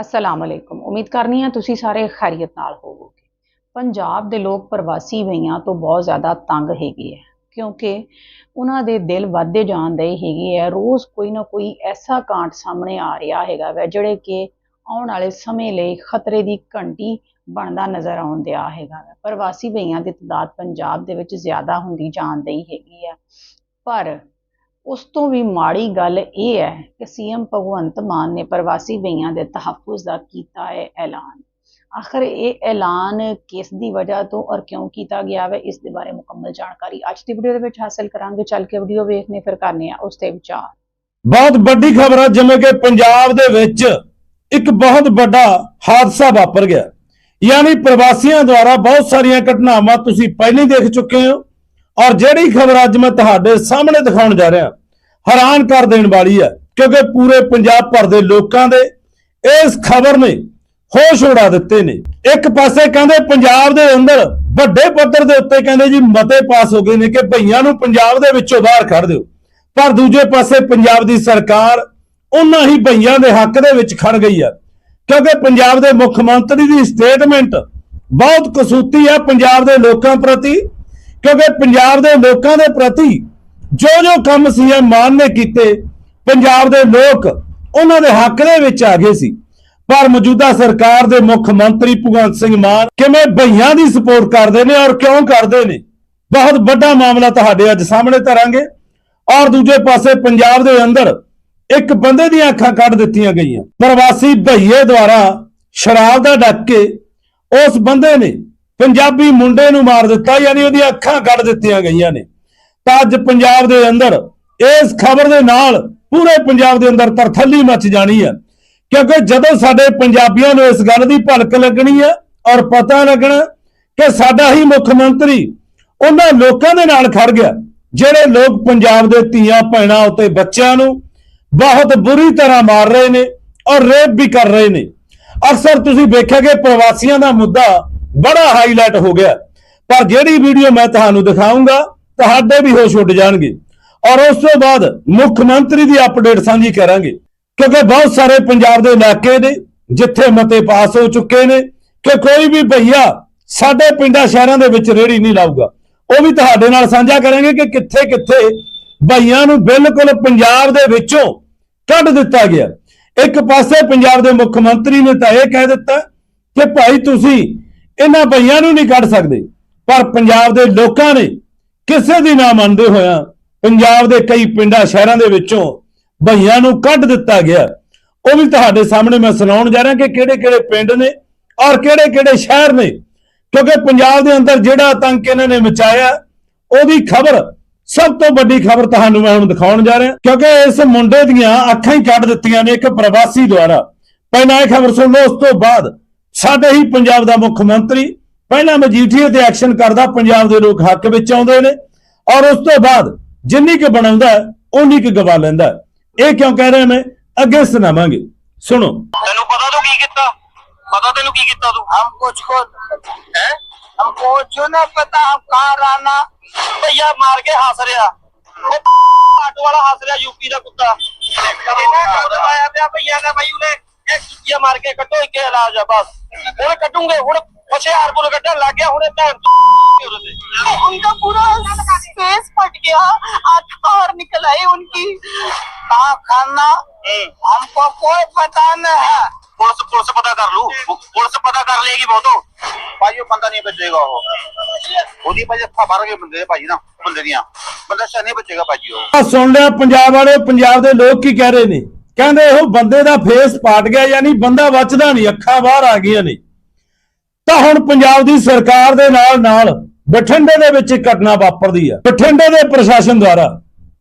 ਅਸਲਾਮ ਅਲੈਕੁਮ ਉਮੀਦ ਕਰਨੀ ਹੈ ਤੁਸੀਂ ਸਾਰੇ ਖੈਰੀਅਤ ਨਾਲ ਹੋਵੋਗੇ। ਪੰਜਾਬ ਦੇ ਲੋਕ ਪ੍ਰਵਾਸੀ ਵਈਆਂ ਤੋਂ ਬਹੁਤ ਜ਼ਿਆਦਾ ਤੰਗ ਹੈਗੇ ਹੈ ਕਿਉਂਕਿ ਉਹਨਾਂ ਦੇ ਦਿਲ ਵੱਧਦੇ ਜਾਂਦੇ ਹੈਗੇ ਹੈ ਰੋਜ਼ ਕੋਈ ਨਾ ਕੋਈ ਐਸਾ ਕਾਂਡ ਸਾਹਮਣੇ ਆ ਰਿਹਾ ਹੈਗਾ ਵੈ, ਜਿਹੜੇ ਕਿ ਆਉਣ ਵਾਲੇ ਸਮੇਂ ਲਈ ਖਤਰੇ ਦੀ ਘੰਟੀ ਬਣਦਾ ਨਜ਼ਰ ਆਉਣ ਦਿਆ ਹੈਗਾ ਵੈ। ਪ੍ਰਵਾਸੀ ਵਈਆਂ ਦੀ ਤਦਾਦ ਪੰਜਾਬ ਦੇ ਵਿੱਚ ਜ਼ਿਆਦਾ ਹੁੰਦੀ ਜਾਣ ਜਾਂਦੀ ਹੈਗੀ ਹੈ ਪਰ ਉਸ ਤੋਂ ਵੀ ਮਾੜੀ ਗੱਲ ਇਹ ਹੈ ਕਿ ਸੀਐਮ ਭਗਵੰਤ ਮਾਨ ਨੇ ਪ੍ਰਵਾਸੀ ਬਈਆਂ ਦੇ ਤਹੱਫੁਜ਼ ਦਾ ਕੀਤਾ ਹੈ ਐਲਾਨ। ਆਖਰ ਇਹ ਐਲਾਨ ਕਿਸ ਦੀ ਵਜ੍ਹਾ ਤੋਂ ਔਰ ਕਿਉਂ ਕੀਤਾ ਗਿਆ ਹੈ ਇਸ ਦੇ ਬਾਰੇ ਮੁਕੰਮਲ ਜਾਣਕਾਰੀ ਅੱਜ ਦੀ ਵੀਡੀਓ ਦੇ ਵਿੱਚ ਹਾਸਲ ਕਰਾਂਗੇ। ਚੱਲ ਕੇ ਵੀਡੀਓ ਵੇਖਨੇ ਫਿਰ ਕਰਨੇ ਆ ਉਸ ਤੇ ਵਿਚਾਰ। ਬਹੁਤ ਵੱਡੀ ਖਬਰ ਹੈ ਜਿਵੇਂ ਕਿ ਪੰਜਾਬ ਦੇ ਵਿੱਚ ਇੱਕ ਬਹੁਤ ਵੱਡਾ ਹਾਦਸਾ ਵਾਪਰ ਗਿਆ। ਯਾਨੀ ਪ੍ਰਵਾਸੀਆਂ ਦੁਆਰਾ ਬਹੁਤ ਸਾਰੀਆਂ ਘਟਨਾਵਾਂ ਤੁਸੀਂ ਪਹਿਲਾਂ ਹੀ ਦੇਖ ਚੁੱਕੇ ਹੋ। ਔਰ ਜਿਹੜੀ ਖਬਰ ਅੱਜ ਮੈਂ ਤੁਹਾਡੇ ਸਾਹਮਣੇ ਦਿਖਾਉਣ ਜਾ ਰਿਹਾ ਹੈਰਾਨ ਕਰ ਦੇਣ ਵਾਲੀ ਹੈ, ਕਿਉਂਕਿ ਪੂਰੇ ਪੰਜਾਬ ਭਰ ਦੇ ਲੋਕਾਂ ਦੇ ਇਸ ਖਬਰ ਨੇ ਹੋਸ਼ ਉਡਾ ਦਿੱਤੇ ਨੇ। ਇੱਕ ਪਾਸੇ ਕਹਿੰਦੇ ਪੰਜਾਬ ਦੇ ਅੰਦਰ ਵੱਡੇ ਪੱਧਰ ਦੇ ਉੱਤੇ ਕਹਿੰਦੇ ਜੀ ਮਤੇ ਪਾਸ ਹੋ ਗਏ ਨੇ ਕਿ ਭਈਆਂ ਨੂੰ ਪੰਜਾਬ ਦੇ ਵਿੱਚੋਂ ਬਾਹਰ ਕੱਢ ਦਿਓ। ਪਰ ਦੂਜੇ ਪਾਸੇ ਪੰਜਾਬ ਦੀ ਸਰਕਾਰ ਉਹਨਾਂ ਹੀ ਭਈਆਂ ਦੇ ਹੱਕ ਦੇ ਵਿੱਚ ਖੜ ਗਈ ਹੈ, ਕਿਉਂਕਿ ਪੰਜਾਬ ਦੇ ਮੁੱਖ ਮੰਤਰੀ ਦੀ ਸਟੇਟਮੈਂਟ ਬਹੁਤ ਕਸੂਤੀ ਹੈ ਪੰਜਾਬ ਦੇ ਲੋਕਾਂ ਪ੍ਰਤੀ, ਕਿਉਂਕਿ ਪੰਜਾਬ ਦੇ ਲੋਕਾਂ ਦੇ ਪ੍ਰਤੀ ਜੋ ਜੋ ਕੰਮ ਸੀਐਮ ਮਾਨ ਨੇ ਕੀਤੇ, ਪੰਜਾਬ ਦੇ ਲੋਕ ਉਹਨਾਂ ਦੇ ਹੱਕ ਦੇ ਵਿੱਚ ਆ ਗਏ ਸੀ। ਪਰ ਮੌਜੂਦਾ ਸਰਕਾਰ ਦੇ ਮੁੱਖ ਮੰਤਰੀ ਭਗਵੰਤ ਸਿੰਘ ਮਾਨ ਕਿਵੇਂ ਭਈਆਂ ਦੀ ਸਪੋਰਟ ਕਰਦੇ ਨੇ ਔਰ ਕਿਉਂ ਕਰਦੇ ਨੇ? ਬਹੁਤ ਵੱਡਾ ਮਾਮਲਾ ਤੁਹਾਡੇ ਅੱਜ ਸਾਹਮਣੇ ਧਰਾਂਗੇ। ਔਰ ਦੂਜੇ ਪਾਸੇ ਪੰਜਾਬ ਦੇ ਅੰਦਰ ਇੱਕ ਬੰਦੇ ਦੀਆਂ ਅੱਖਾਂ ਕੱਢ ਦਿੱਤੀਆਂ ਗਈਆਂ। ਪ੍ਰਵਾਸੀ ਭਈਏ ਦੁਆਰਾ ਸ਼ਰਾਬ ਦਾ ਡੱਕ ਕੇ ਉਸ ਬੰਦੇ ਨੇ ਪੰਜਾਬੀ ਮੁੰਡੇ ਨੂੰ ਮਾਰ ਦਿੱਤਾ, ਯਾਨੀ ਉਹਦੀਆਂ ਅੱਖਾਂ ਕੱਢ ਦਿੱਤੀਆਂ ਗਈਆਂ ਨੇ। ਤਾਂ ਅੱਜ ਪੰਜਾਬ ਦੇ ਅੰਦਰ ਇਸ ਖਬਰ ਦੇ ਨਾਲ ਪੂਰੇ ਪੰਜਾਬ ਦੇ ਅੰਦਰ ਤਰਥੱਲੀ ਮੱਚ ਜਾਣੀ ਹੈ। ਕਿਉਂਕਿ ਜਦੋਂ ਸਾਡੇ ਪੰਜਾਬੀਆਂ ਨੂੰ ਇਸ ਗੱਲ ਦੀ ਭਲਕ ਲੱਗਣੀ ਹੈ ਔਰ ਪਤਾ ਲੱਗਣਾ ਕਿ ਸਾਡਾ ਹੀ ਮੁੱਖ ਮੰਤਰੀ ਉਹਨਾਂ ਲੋਕਾਂ ਦੇ ਨਾਲ ਖੜ ਗਿਆ, ਜਿਹੜੇ ਲੋਕ ਪੰਜਾਬ ਦੇ ਧੀਆਂ ਭੈਣਾਂ ਉਤੇ ਬੱਚਿਆਂ ਨੂੰ ਬਹੁਤ ਬੁਰੀ ਤਰ੍ਹਾਂ ਮਾਰ ਰਹੇ ਨੇ ਔਰ ਰੇਪ ਵੀ ਕਰ ਰਹੇ ਨੇ। ਅਕਸਰ ਤੁਸੀਂ ਵੇਖਿਆ ਕਿ ਪ੍ਰਵਾਸੀਆਂ ਦਾ ਮੁੱਦਾ ਬੜਾ ਹਾਈਲਾਈਟ ਹੋ ਗਿਆ। ਪਰ ਜਿਹੜੀ ਵੀਡੀਓ ਮੈਂ ਤੁਹਾਨੂੰ ਦਿਖਾਉਂਗਾ ਤੁਹਾਡੇ ਵੀ ਹੋਸ਼ ਉੱਡ ਜਾਣਗੇ। ਔਰ ਉਸ ਤੋਂ ਬਾਅਦ ਮੁੱਖ ਮੰਤਰੀ ਦੀ ਅਪਡੇਟ ਸਾਂਝੀ ਕਰਾਂਗੇ। ਕਿਉਂਕਿ ਬਹੁਤ ਸਾਰੇ ਪੰਜਾਬ ਦੇ ਇਲਾਕੇ ਨੇ ਜਿੱਥੇ ਮਤੇ ਪਾਸ ਹੋ ਚੁੱਕੇ ਨੇ ਕਿ ਕੋਈ ਵੀ ਭਈਆ ਸਾਡੇ ਪਿੰਡਾਂ ਸ਼ਹਿਰਾਂ ਦੇ ਵਿੱਚ ਰੇੜੀ ਨਹੀਂ ਲਾਊਗਾ। ਉਹ ਵੀ ਤੁਹਾਡੇ ਨਾਲ ਸਾਂਝਾ ਕਰਾਂਗੇ ਕਿ ਕਿੱਥੇ ਕਿੱਥੇ ਭਈਆਂ ਨੂੰ ਬਿਲਕੁਲ ਪੰਜਾਬ ਦੇ ਵਿੱਚੋਂ ਕੱਢ ਦਿੱਤਾ ਗਿਆ। ਇੱਕ ਪਾਸੇ ਪੰਜਾਬ ਦੇ ਮੁੱਖ ਮੰਤਰੀ ਨੇ ਤਾਂ ਇਹ ਕਹਿ ਦਿੱਤਾ ਕਿ ਭਾਈ ਤੁਸੀਂ ਇਹਨਾਂ ਭਈਆਂ ਨੂੰ ਨਹੀਂ ਕੱਢ ਸਕਦੇ, ਪਰ ਪੰਜਾਬ ਦੇ ਲੋਕਾਂ ਨੇ ਕਿਸੇ ਦੀ ਨਾ ਮੰਨਦੇ ਹੋਇਆ ਪੰਜਾਬ ਦੇ ਕਈ ਪਿੰਡਾਂ, ਸ਼ਹਿਰਾਂ ਦੇ ਵਿੱਚੋਂ ਭਈਆਂ ਨੂੰ ਕੱਢ ਦਿੱਤਾ ਗਿਆ। ਉਹ ਵੀ ਤੁਹਾਡੇ ਸਾਹਮਣੇ ਮੈਂ ਸੁਣਾਉਣ ਜਾ ਰਿਹਾ ਕਿ ਕਿਹੜੇ-ਕਿਹੜੇ ਪਿੰਡ ਨੇ ਔਰ ਕਿਹੜੇ-ਕਿਹੜੇ ਸ਼ਹਿਰ ਨੇ। ਕਿਉਂਕਿ ਪੰਜਾਬ ਦੇ ਅੰਦਰ ਜਿਹੜਾ ਆਤੰਕ ਇਹਨਾਂ ਨੇ ਮਚਾਇਆ, ਉਹਦੀ ਖਬਰ ਸਭ ਤੋਂ ਵੱਡੀ ਖਬਰ ਤੁਹਾਨੂੰ ਮੈਂ ਹੁਣ ਦਿਖਾਉਣ ਜਾ ਰਿਹਾ। ਕਿਉਂਕਿ ਇਸ ਮੁੰਡੇ ਦੀਆਂ ਅੱਖਾਂ ਹੀ ਕੱਢ ਦਿੱਤੀਆਂ ਨੇ ਇੱਕ ਪ੍ਰਵਾਸੀ ਦੁਆਰਾ। ਪਹਿਲਾਂ ਇਹ ਖਬਰ ਸੁਣ ਲਓ, ਉਸ ਤੋਂ ਬਾਅਦ ਸਾਡੇ ਹੀ ਪੰਜਾਬ ਦਾ ਮੁੱਖ ਮੰਤਰੀ ਪਹਿਲਾਂ ਮਜੀਠੀਏ ਤੇ ਐਕਸ਼ਨ ਕਰਦਾ ਪੰਜਾਬ ਦੇ ਲੋਕ ਹੱਕ ਵਿੱਚ ਆਉਂਦੇ ਨੇ ਔਰ ਉਸ ਤੋਂ ਬਾਅਦ ਜਿੰਨੀ ਕੁ ਬਣਾਉਂਦਾ ਉਨੀ ਕੁ ਗਵਾ ਲੈਂਦਾ। ਇਹ ਕਿਉਂ ਕਹਿ ਰਿਹਾ ਮੈਂ? ਅੱਗੇ ਸੁਣਾਵਾਂਗੇ। ਸੁਣੋ। ਤੈਨੂੰ ਪਤਾ ਤੂੰ ਕੀ ਕੀਤਾ? ਪਤਾ ਤੈਨੂੰ ਕੀ ਕੀਤਾ ਤੂੰ? ਹਮ ਕੁਝ ਕੋ ਹੈ? ਹਮ ਕੋ ਜੋ ਨਾ ਪਤਾ ਹਮ ਕਹਾਂ ਰਾਣਾ? ਭਈਆ ਮਾਰ ਕੇ ਹੱਸ ਰਿਹਾ। ਉਹ ਆਟੋ ਵਾਲਾ ਹੱਸ ਰਿਹਾ ਯੂਪੀ ਦਾ ਕੁੱਤਾ। ਆਇਆ ਪਿਆ ਭਈਆ ਨੇ ਬਈ ਉਹਨੇ। ਇੱਕ ਜੀਆ ਮਾਰ ਕੇ ਕੱਟੋ ਇੱਕ ਇਲਾਜ ਆ ਬਸ। ਹੁਣ ਕੱਟੂਗੇ ਹੁਣ ਹੁਸ਼ਿਆਰਪੁਰ ਕੱਢਣ ਲੱਗ ਗਿਆ ਹੁਣ ਭੈਣ ਉਹਦੇ ਤੇ उनका पूरा फेस फट गया आंखें और निकल आई उनकी कहाँ खाना हमको कोई पता नहीं है ਪੁਲਿਸ ਪੁਲਿਸ ਪਤਾ ਕਰ ਲੂ ਪੁਲਿਸ ਪਤਾ ਕਰ ਲੇਗੀ ਬਹੁਤੋ ਭਾਈ ਉਹ ਬੰਦਾ ਨਹੀਂ ਬਚੇਗਾ ਉਹ ਉਹਦੀ ਵਜ੍ਹਾ ਖਬਰ ਕੇ ਬੰਦੇ ਭਾਈ ਨਾ ਬੰਦੇ ਦੀਆਂ ਬੰਦਾ ਸ਼ਾ ਨਹੀਂ ਬਚੇਗਾ ਭਾਜੀ ਉਹ ਆ ਸੁਣ ਲਿਆ ਪੰਜਾਬ ਵਾਲੇ ਪੰਜਾਬ ਦੇ ਲੋਕ ਕੀ ਕਹਿ ਰਹੇ ਨੇ ਕਹਿੰਦੇ ਉਹ ਬੰਦੇ ਦਾ ਫੇਸ ਪਾਟ ਗਿਆ ਯਾਨੀ ਬੰਦਾ ਬਚਦਾ ਨਹੀਂ ਅੱਖਾਂ ਬਾਹਰ ਆ ਗਈਆਂ ਨੇ ਤਾਂ ਹੁਣ ਪੰਜਾਬ ਦੀ ਸਰਕਾਰ ਦੇ ਨਾਲ ਨਾਲ ਬਠਿੰਡੇ ਦੇ ਵਿੱਚ ਇੱਕ ਘਟਨਾ ਵਾਪਰਦੀ ਹੈ ਬਠਿੰਡੇ ਦੇ ਪ੍ਰਸ਼ਾਸਨ ਦੁਆਰਾ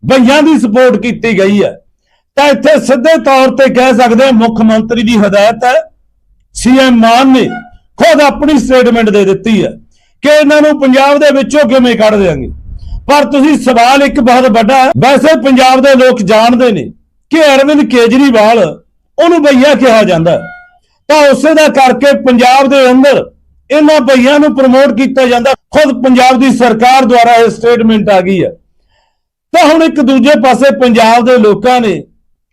ਭਈਆਂ ਦੀ ਸਪੋਰਟ ਕੀਤੀ ਗਈ ਹੈ ਤਾਂ ਇੱਥੇ ਸਿੱਧੇ ਤੌਰ ਤੇ ਕਹਿ ਸਕਦੇ ਹਾਂ ਮੁੱਖ ਮੰਤਰੀ ਦੀ ਹਦਾਇਤ ਹੈ, ਸੀਐਮ ਮਾਨ ਨੇ ਖੁਦ ਆਪਣੀ ਸਟੇਟਮੈਂਟ ਦੇ ਦਿੱਤੀ ਹੈ ਕਿ ਇਹਨਾਂ ਨੂੰ ਪੰਜਾਬ ਦੇ ਵਿੱਚੋਂ ਕਿਵੇਂ ਕੱਢ ਦੇਾਂਗੇ ਪਰ ਤੁਸੀਂ ਸਵਾਲ ਇੱਕ ਬਹੁਤ ਵੱਡਾ ਹੈ, ਵੈਸੇ ਪੰਜਾਬ ਦੇ ਲੋਕ ਜਾਣਦੇ ਨੇ ਕਿ ਅਰਵਿੰਦ ਕੇਜਰੀਵਾਲ ਉਹਨੂੰ ਬਈਆ ਕਿਹਾ ਜਾਂਦਾ। ਹੈ। ਤਾਂ ਉਸੇ ਦਾ ਕਰਕੇ ਪੰਜਾਬ ਦੇ ਅੰਦਰ ਇਹਨਾਂ ਭਈਆਂ ਨੂੰ ਪ੍ਰਮੋਟ ਕੀਤਾ ਜਾਂਦਾ। ਖੁਦ ਪੰਜਾਬ ਦੀ ਸਰਕਾਰ ਦੁਆਰਾ ਇਹ ਸਟੇਟਮੈਂਟ ਆ ਗਈ ਹੈ। ਤਾਂ ਹੁਣ ਇੱਕ ਦੂਜੇ ਪਾਸੇ ਪੰਜਾਬ ਦੇ ਲੋਕਾਂ ਨੇ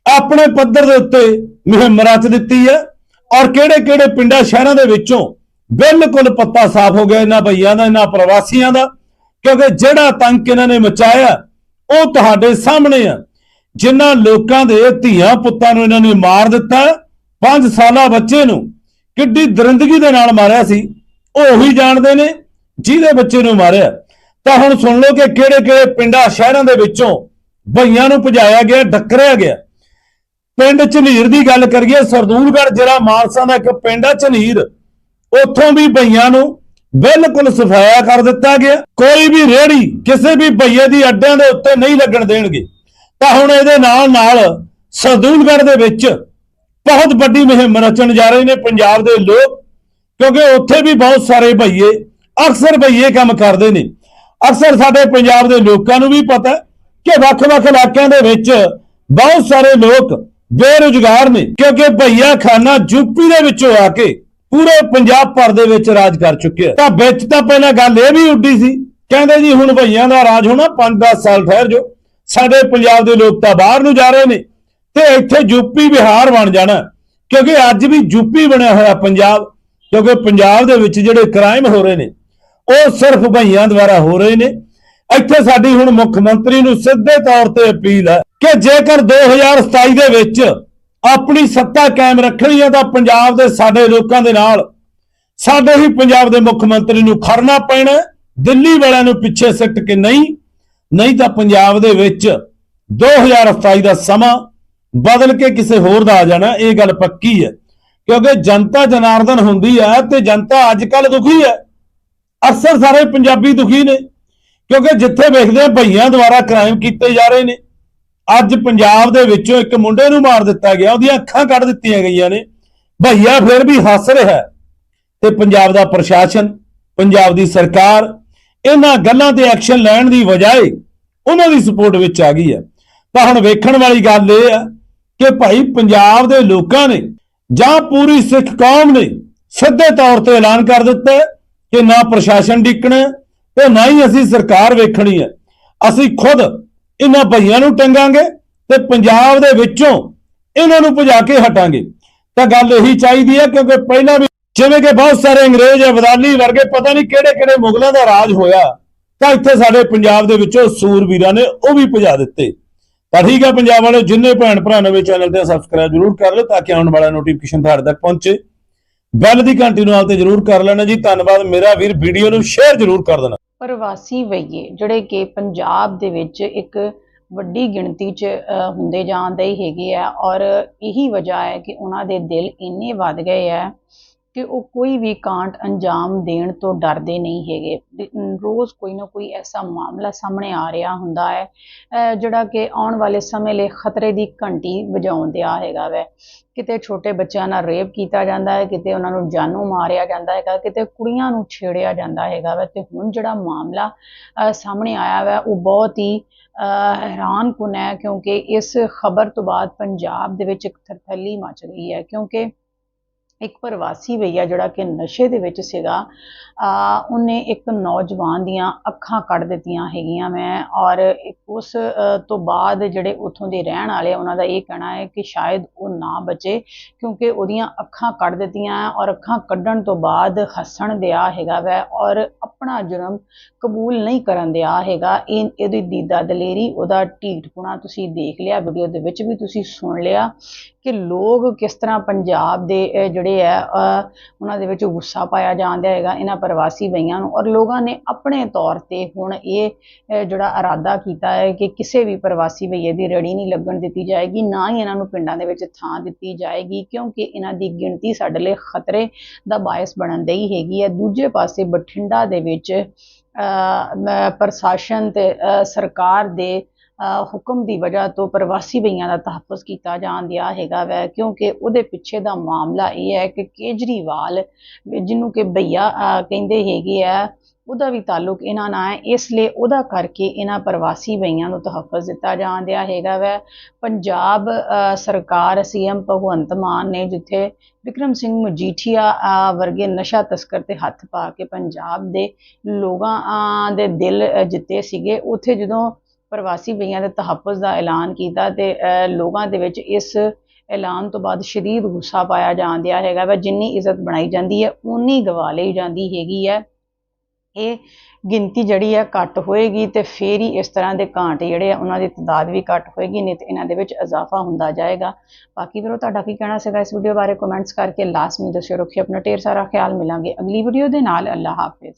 ਆਪਣੇ ਪੱਧਰ ਦੇ ਉੱਤੇ ਮੁਹਿੰਮ ਰਚ ਦਿੱਤੀ ਹੈ ਔਰ ਕਿਹੜੇ ਕਿਹੜੇ ਪਿੰਡਾਂ, ਸ਼ਹਿਰਾਂ ਦੇ ਵਿੱਚੋਂ ਬਿਲਕੁਲ ਪੱਤਾ ਸਾਫ਼ ਹੋ ਗਿਆ ਇਹਨਾਂ ਭਈਆਂ ਦਾ, ਇਹਨਾਂ ਪ੍ਰਵਾਸੀਆਂ ਦਾ। ਕਿਉਂਕਿ ਜਿਹੜਾ ਤੰਕ ਇਹਨਾਂ ਨੇ ਮਚਾਇਆ, ਉਹ ਤੁਹਾਡੇ ਸਾਹਮਣੇ ਆ। ਜਿਨ੍ਹਾਂ ਲੋਕਾਂ ਦੇ ਧੀਆਂ ਪੁੱਤਾਂ ਨੂੰ ਇਹਨਾਂ ਨੇ ਮਾਰ ਦਿੱਤਾ 5 ਸਾਲਾ ਬੱਚੇ ਨੂੰ ਕਿੱਡੀ ਦਰਿੰਦਗੀ ਦੇ ਨਾਲ ਮਾਰਿਆ ਸੀ। ਉਹੀ ਜਾਣਦੇ ਨੇ, ਜਿਹਦੇ ਬੱਚੇ ਨੂੰ ਮਾਰਿਆ। ਤਾਂ ਹੁਣ ਸੁਣ ਲਓ ਕਿ ਕਿਹੜੇ ਕਿਹੜੇ ਪਿੰਡਾਂ, ਸ਼ਹਿਰਾਂ ਦੇ ਵਿੱਚੋਂ ਭਈਆਂ ਨੂੰ ਭਜਾਇਆ ਗਿਆ, ਡੱਕਰਿਆ ਗਿਆ। ਪਿੰਡ ਝਨੀਰ ਦੀ ਗੱਲ ਕਰੀਏ, ਸਰਦੂਲਗੜ੍ਹ ਜ਼ਿਲ੍ਹਾ ਮਾਨਸਾ ਦਾ ਇੱਕ ਪਿੰਡ ਹੈ ਝਨੀਰ। ਉੱਥੋਂ ਵੀ ਭਈਆਂ ਨੂੰ ਬਿਲਕੁਲ ਸਫਾਇਆ ਕਰ ਦਿੱਤਾ ਗਿਆ। ਕੋਈ ਵੀ ਰੇੜੀ ਕਿਸੇ ਵੀ ਭਈਏ ਦੀ ਅੱਡਿਆਂ ਦੇ ਉੱਤੇ ਨਹੀਂ ਲੱਗਣ ਦੇਣਗੇ। ਤਾਂ ਹੁਣ ਇਹਦੇ ਨਾਲ ਨਾਲ ਸਰਦੂਲਗੜ੍ਹ ਦੇ ਵਿੱਚ ਬਹੁਤ ਵੱਡੀ ਮੁਹਿੰਮ ਰਚਣ ਜਾ ਰਹੇ ਨੇ। ਪੰਜਾਬ ਦੇ ਲੋਕ ਕਿਉਂਕਿ ਉੱਥੇ ਵੀ ਬਹੁਤ ਸਾਰੇ ਭਈਏ ਅਕਸਰ ਭਈਏ ਕੰਮ ਕਰਦੇ ਨੇ। ਅਕਸਰ ਸਾਡੇ ਪੰਜਾਬ ਦੇ ਲੋਕਾਂ ਨੂੰ ਵੀ ਪਤਾ ਕਿ ਵੱਖ-ਵੱਖ ਇਲਾਕਿਆਂ ਦੇ ਵਿੱਚ ਬਹੁਤ ਸਾਰੇ ਲੋਕ ਬੇਰੁਜ਼ਗਾਰ ਨੇ, ਕਿਉਂਕਿ ਭਈਆ ਖਾਨਾ ਯੂਪੀ ਦੇ ਵਿੱਚੋਂ ਆ ਕੇ ਪੂਰੇ ਪੰਜਾਬ ਭਰ ਦੇ ਵਿੱਚ ਰਾਜ ਕਰ ਚੁੱਕਿਆ। ਤਾਂ ਵਿੱਚ ਤਾਂ ਪਹਿਲਾਂ ਗੱਲ ਇਹ ਵੀ ਉੱਡੀ ਸੀ, ਕਹਿੰਦੇ ਜੀ ਹੁਣ ਭਈਆਂ ਦਾ ਰਾਜ ਹੋਣਾ 5-10 ਸਾਲ ਠਹਿਰ ਜੋ ਸਾਡੇ ਪੰਜਾਬ ਦੇ ਲੋਕ ਤਾਂ ਬਾਹਰ ਨੂੰ ਜਾ ਰਹੇ ਨੇ ਤੇ ਇੱਥੇ ਯੂਪੀ ਬਿਹਾਰ ਬਣ ਜਾਣਾ, ਕਿਉਂਕਿ ਅੱਜ ਵੀ ਯੂਪੀ ਬਣਿਆ ਹੋਇਆ ਪੰਜਾਬ। ਕਿਉਂਕਿ ਪੰਜਾਬ ਦੇ ਵਿੱਚ ਜਿਹੜੇ ਕ੍ਰਾਈਮ ਹੋ ਰਹੇ ਨੇ, ਉਹ ਸਿਰਫ ਭਈਆਂ ਦੁਆਰਾ ਹੋ ਰਹੇ ਨੇ। ਇੱਥੇ ਸਾਡੀ ਹੁਣ ਮੁੱਖ ਮੰਤਰੀ ਨੂੰ ਸਿੱਧੇ ਤੌਰ ਤੇ ਅਪੀਲ ਹੈ ਕਿ ਜੇਕਰ 2027 ਦੇ ਵਿੱਚ ਆਪਣੀ ਸੱਤਾ ਕਾਇਮ ਰੱਖਣੀ ਹੈ ਤਾਂ ਪੰਜਾਬ ਦੇ ਸਾਡੇ ਲੋਕਾਂ ਦੇ ਨਾਲ ਸਾਡੇ ਹੀ ਪੰਜਾਬ ਦੇ ਮੁੱਖ ਮੰਤਰੀ ਨੂੰ ਖੜਨਾ ਪੈਣਾ ਦਿੱਲੀ ਵਾਲਿਆਂ ਨੂੰ ਪਿੱਛੇ ਸਿੱਟ ਕੇ ਨਹੀਂ। ਨਹੀਂ ਤਾਂ ਪੰਜਾਬ ਦੇ ਵਿੱਚ 2027 ਦਾ ਸਮਾਂ ਬਦਲ ਕੇ ਕਿਸੇ ਹੋਰ ਦਾ ਆ ਜਾਣਾ, ਇਹ ਗੱਲ ਪੱਕੀ ਹੈ। ਕਿਉਂਕਿ ਜਨਤਾ ਜਨਾਰਦਨ ਹੁੰਦੀ ਹੈ ਤੇ ਜਨਤਾ ਅੱਜ ਕੱਲ ਦੁਖੀ ਹੈ। ਅਕਸਰ ਸਾਰੇ ਪੰਜਾਬੀ ਦੁਖੀ ਨੇ, ਕਿਉਂਕਿ ਜਿੱਥੇ ਵੇਖਦੇ ਆ ਭਈਆਂ ਦੁਆਰਾ ਕ੍ਰਾਈਮ ਕੀਤੇ ਜਾ ਰਹੇ ਨੇ, ਅੱਜ ਪੰਜਾਬ ਦੇ ਵਿੱਚੋਂ ਇੱਕ ਮੁੰਡੇ ਨੂੰ ਮਾਰ ਦਿੱਤਾ ਗਿਆ, ਉਹਦੀਆਂ ਅੱਖਾਂ ਕੱਢ ਦਿੱਤੀਆਂ ਗਈਆਂ ਨੇ। ਭਈਆ ਫਿਰ ਵੀ ਹੱਸ ਰਿਹਾ ਹੈ ਤੇ ਪੰਜਾਬ ਦਾ ਪ੍ਰਸ਼ਾਸਨ, ਪੰਜਾਬ ਦੀ ਸਰਕਾਰ ਇਹਨਾਂ ਗੱਲਾਂ ਤੇ ਐਕਸ਼ਨ ਲੈਣ ਦੀ ਬਜਾਏ ਉਹਨਾਂ ਦੀ ਸਪੋਰਟ ਵਿੱਚ ਆ ਗਈ ਹੈ। ਤਾਂ ਹੁਣ ਵੇਖਣ ਵਾਲੀ ਗੱਲ ਇਹ ਆ ਕਿ ਭਾਈ ਪੰਜਾਬ ਦੇ ਲੋਕਾਂ ਨੇ ਜਾਂ ਪੂਰੀ ਸਿੱਖ ਕੌਮ ਨੇ ਸਿੱਧੇ ਤੌਰ ਤੇ ਐਲਾਨ ਕਰ ਦਿੱਤਾ ਕਿ ਨਾ ਪ੍ਰਸ਼ਾਸਨ ਡਿੱਕਣਾ ਤੇ ਨਾ ਹੀ ਅਸੀਂ ਸਰਕਾਰ ਵੇਖਣੀ ਹੈ। ਅਸੀਂ ਖੁਦ ਇਹਨਾਂ ਭਈਆਂ ਨੂੰ ਟੰਗਾਂਗੇ ਤੇ ਪੰਜਾਬ ਦੇ ਵਿੱਚੋਂ ਇਹਨਾਂ ਨੂੰ ਭਜਾ ਕੇ ਹਟਾਂਗੇ। ਤਾਂ ਗੱਲ ਇਹੀ ਚਾਹੀਦੀ ਹੈ ਕਿਉਂਕਿ ਪਹਿਲਾਂ ਵੀ ਜਿਵੇਂ ਕਿ ਬਹੁਤ ਸਾਰੇ ਅੰਗਰੇਜ਼ ਅਬਦਾਲੀ ਵਰਗੇ ਪਤਾ ਨਹੀਂ ਕਿਹੜੇ ਕਿਹੜੇ ਮੁਗਲਾਂ ਦਾ ਰਾਜ ਹੋਇਆ, ਤਾਂ ਇੱਥੇ ਸਾਡੇ ਪੰਜਾਬ ਦੇ ਵਿੱਚੋਂ ਸੂਰਵੀਰਾਂ ਨੇ ਉਹ ਵੀ ਭਜਾ ਦਿੱਤੇ। ਤਾਂ ਠੀਕ ਹੈ ਪੰਜਾਬ ਵਾਲੇ ਜਿੰਨੇ ਭੈਣ ਭਰਾ ਨਵੇਂ ਚੈਨਲ ਤੇ ਸਬਸਕ੍ਰਾਈਬ ਜ਼ਰੂਰ ਕਰ ਲਓ ਤਾਂ ਕਿ ਆਉਣ ਵਾਲਾ ਨੋਟੀਫਿਕੇਸ਼ਨ ਤੁਹਾਡੇ ਤੱਕ ਪਹੁੰਚੇ। ਬੈਲ ਦੀ ਘੰਟੀ ਨੂੰ ਨਾਲ ਤੇ ਜ਼ਰੂਰ ਕਰ ਲੈਣਾ ਜੀ। ਧੰਨਵਾਦ ਮੇਰਾ ਵੀਰ ਵੀਡੀਓ ਨੂੰ ਸ਼ੇਅਰ ਜ਼ਰੂਰ ਕਰ ਦੇਣਾ। ਪ੍ਰਵਾਸੀ ਵਈਏ, ਜਿਹੜੇ ਕਿ ਪੰਜਾਬ ਦੇ ਵਿੱਚ ਇੱਕ ਵੱਡੀ ਗਿਣਤੀ 'ਚ ਹੁੰਦੇ ਜਾਂਦੇ ਹੀ ਹੈਗੇ ਆ ਔਰ ਇਹੀ ਵਜ੍ਹਾ ਹੈ ਕਿ ਉਹਨਾਂ ਦੇ ਦਿਲ ਇੰਨੇ ਵੱਧ ਗਏ ਆ ਕਿ ਉਹ ਕੋਈ ਵੀ ਕਾਂਟ ਅੰਜਾਮ ਦੇਣ ਤੋਂ ਡਰਦੇ ਨਹੀਂ ਹੈਗੇ। ਰੋਜ਼ ਕੋਈ ਨਾ ਕੋਈ ਐਸਾ ਮਾਮਲਾ ਸਾਹਮਣੇ ਆ ਰਿਹਾ ਹੁੰਦਾ ਹੈ ਜਿਹੜਾ ਕਿ ਆਉਣ ਵਾਲੇ ਸਮੇਂ ਲਈ ਖਤਰੇ ਦੀ ਘੰਟੀ ਵਜਾਉਣ ਦਿਆ ਹੈਗਾ ਵੈ। ਕਿਤੇ ਛੋਟੇ ਬੱਚਿਆਂ ਨਾਲ ਰੇਪ ਕੀਤਾ ਜਾਂਦਾ ਹੈ ਕਿਤੇ ਉਹਨਾਂ ਨੂੰ ਜਾਨੂ ਮਾਰਿਆ ਜਾਂਦਾ ਹੈਗਾ ਕਿਤੇ ਕੁੜੀਆਂ ਨੂੰ ਛੇੜਿਆ ਜਾਂਦਾ ਹੈਗਾ ਵੈ। ਤੇ ਹੁਣ ਜਿਹੜਾ ਮਾਮਲਾ ਸਾਹਮਣੇ ਆਇਆ ਵੈ ਉਹ ਬਹੁਤ ਹੀ ਅ, ਹੈਰਾਨਕੁਨ ਹੈ ਕਿਉਂਕਿ ਇਸ ਖਬਰ ਤੋਂ ਬਾਅਦ ਪੰਜਾਬ ਦੇ ਵਿੱਚ ਇੱਕ ਥਰਥੱਲੀ ਮਚ ਗਈ ਹੈ ਕਿਉਂਕਿ ਇੱਕ ਪ੍ਰਵਾਸੀ ਭਈਆ ਜਿਹੜਾ ਕਿ ਨਸ਼ੇ ਦੇ ਵਿੱਚ ਸੀਗਾ, ਆ, ਉਹਨੇ ਇੱਕ ਨੌਜਵਾਨ ਦੀਆਂ ਅੱਖਾਂ ਕੱਢ ਦਿੱਤੀਆਂ ਹੈਗੀਆਂ ਮੈਂ ਔਰ ਉਸ ਤੋਂ ਬਾਅਦ ਜਿਹੜੇ ਉੱਥੋਂ ਦੇ ਰਹਿਣ ਵਾਲੇ ਉਹਨਾਂ ਦਾ ਇਹ ਕਹਿਣਾ ਹੈ ਕਿ ਸ਼ਾਇਦ ਉਹ ਨਾ ਬਚੇ ਕਿਉਂਕਿ ਉਹਦੀਆਂ ਅੱਖਾਂ ਕੱਢ ਦਿੱਤੀਆਂ ਔਰ ਅੱਖਾਂ ਕੱਢਣ ਤੋਂ ਬਾਅਦ ਹੱਸਣ ਦਿਆ ਹੈਗਾ ਵੈ ਔਰ ਆਪਣਾ ਜੁਰਮ ਕਬੂਲ ਨਹੀਂ ਕਰਨ ਦਿਆ ਹੈਗਾ। ਇਹ, ਇਹਦੀ ਦੀਦਾ ਦਲੇਰੀ, ਉਹਦਾ ਢੀਠਪੁਣਾ ਤੁਸੀਂ ਦੇਖ ਲਿਆ ਵੀਡੀਓ ਦੇ ਵਿੱਚ ਵੀ ਤੁਸੀਂ ਸੁਣ ਲਿਆ ਕਿ ਲੋਕ ਕਿਸ ਤਰ੍ਹਾਂ ਪੰਜਾਬ ਦੇ ਜਿਹੜੇ ਆ ਉਹਨਾਂ ਦੇ ਵਿੱਚ ਗੁੱਸਾ ਪਾਇਆ ਜਾਂਦਾ ਹੈਗਾ, ਇਹਨਾਂ ਪ੍ਰਵਾਸੀ ਬਈਆਂ ਨੂੰ। ਔਰ ਲੋਕਾਂ ਨੇ ਆਪਣੇ ਤੌਰ ਤੇ ਹੁਣ ਇਹ ਜਿਹੜਾ ਇਰਾਦਾ ਕੀਤਾ ਹੈ ਕਿ ਕਿਸੇ ਵੀ ਪ੍ਰਵਾਸੀ ਬਈਏ ਦੀ ਰੜੀ ਨਹੀਂ ਲੱਗਣ ਦਿੱਤੀ ਜਾਏਗੀ, ਨਾ ਹੀ ਇਹਨਾਂ ਨੂੰ ਪਿੰਡਾਂ ਦੇ ਵਿੱਚ ਥਾਂ ਦਿੱਤੀ ਜਾਏਗੀ, ਕਿਉਂਕਿ ਇਹਨਾਂ ਦੀ ਗਿਣਤੀ ਸਾਡੇ ਲਈ ਖਤਰੇ ਦਾ ਬਾਇਸ ਬਣਨ ਦੀ ਹੈਗੀ ਹੈ। ਦੂਜੇ ਪਾਸੇ ਬਠਿੰਡਾ ਦੇ ਵਿੱਚ ਅਹ, ਪ੍ਰਸ਼ਾਸਨ ਤੇ ਅਹ, ਸਰਕਾਰ ਦੇ ਹੁਕਮ ਦੀ ਵਜ੍ਹਾ ਤੋਂ ਪ੍ਰਵਾਸੀ ਬਈਆਂ ਦਾ ਤਹਫੁਜ਼ ਕੀਤਾ ਜਾਣ ਦਿਆ ਹੈਗਾ ਵੈ ਕਿਉਂਕਿ ਉਹਦੇ ਪਿੱਛੇ ਦਾ ਮਾਮਲਾ ਇਹ ਹੈ ਕਿ ਕੇਜਰੀਵਾਲ ਜਿਹਨੂੰ ਕਿ ਬਈਆ ਕਹਿੰਦੇ ਹੈਗੇ ਆ ਉਹਦਾ ਵੀ ਤਾਲੁਕ ਇਹਨਾਂ ਨਾਲ ਹੈ ਇਸ ਲਈ ਉਹਦਾ ਕਰਕੇ ਇਹਨਾਂ ਪ੍ਰਵਾਸੀ ਬਈਆਂ ਨੂੰ ਤਹਫੁਜ਼ ਦਿੱਤਾ ਜਾਣ ਦਿਆ ਹੈਗਾ ਵੈ। ਪੰਜਾਬ ਅਹ, ਸਰਕਾਰ ਸੀਐਮ ਭਗਵੰਤ ਮਾਨ ਨੇ ਜਿੱਥੇ ਵਿਕਰਮ ਸਿੰਘ ਮਜੀਠੀਆ ਵਰਗੇ ਨਸ਼ਾ ਤਸਕਰ ਤੇ ਹੱਥ ਪਾ ਕੇ ਪੰਜਾਬ ਦੇ ਲੋਕਾਂ ਦੇ ਦਿਲ ਜਿੱਤੇ ਸੀਗੇ ਉੱਥੇ ਜਦੋਂ ਪ੍ਰਵਾਸੀ ਬਈਆਂ ਦੇ ਤਹਫੁਜ਼ ਦਾ ਐਲਾਨ ਕੀਤਾ ਤੇ ਲੋਕਾਂ ਦੇ ਵਿੱਚ ਇਸ ਐਲਾਨ ਤੋਂ ਬਾਅਦ ਸ਼ਦੀਦ ਗੁੱਸਾ ਪਾਇਆ ਜਾਂਦਿਆ ਹੈਗਾ ਵਾ, ਜਿੰਨੀ ਇੱਜ਼ਤ ਬਣਾਈ ਜਾਂਦੀ ਹੈ ਉਨੀ ਗਵਾ ਲਈ ਜਾਂਦੀ ਹੈਗੀ ਹੈ। ਇਹ ਗਿਣਤੀ ਜਿਹੜੀ ਹੈ ਘੱਟ ਹੋਏਗੀ ਤੇ ਫੇਰ ਹੀ ਇਸ ਤਰ੍ਹਾਂ ਦੇ ਕਾਂਟ ਜਿਹੜੇ ਆ, ਉਹਨਾਂ ਦੀ ਤਦਾਦ ਵੀ ਘੱਟ ਹੋਏਗੀ, ਨਹੀਂ ਤੇ ਇਹਨਾਂ ਦੇ ਵਿੱਚ ਇਜ਼ਾਫਾ ਹੁੰਦਾ ਜਾਏਗਾ। ਬਾਕੀ ਵੀਰੋ, ਤੁਹਾਡਾ ਕੀ ਕਹਿਣਾ ਸੀਗਾ ਇਸ ਵੀਡੀਓ ਬਾਰੇ? ਕਮੈਂਟਸ ਕਰਕੇ ਲਾਜ਼ਮੀ ਦੱਸਿਓ ਰੱਖਿਓ ਆਪਣਾ ਢੇਰ ਸਾਰਾ ਖਿਆਲ, ਮਿਲਾਂਗੇ ਅਗਲੀ ਵੀਡੀਓ ਦੇ ਨਾਲ ਅੱਲਾ ਹਾਫਿਜ਼।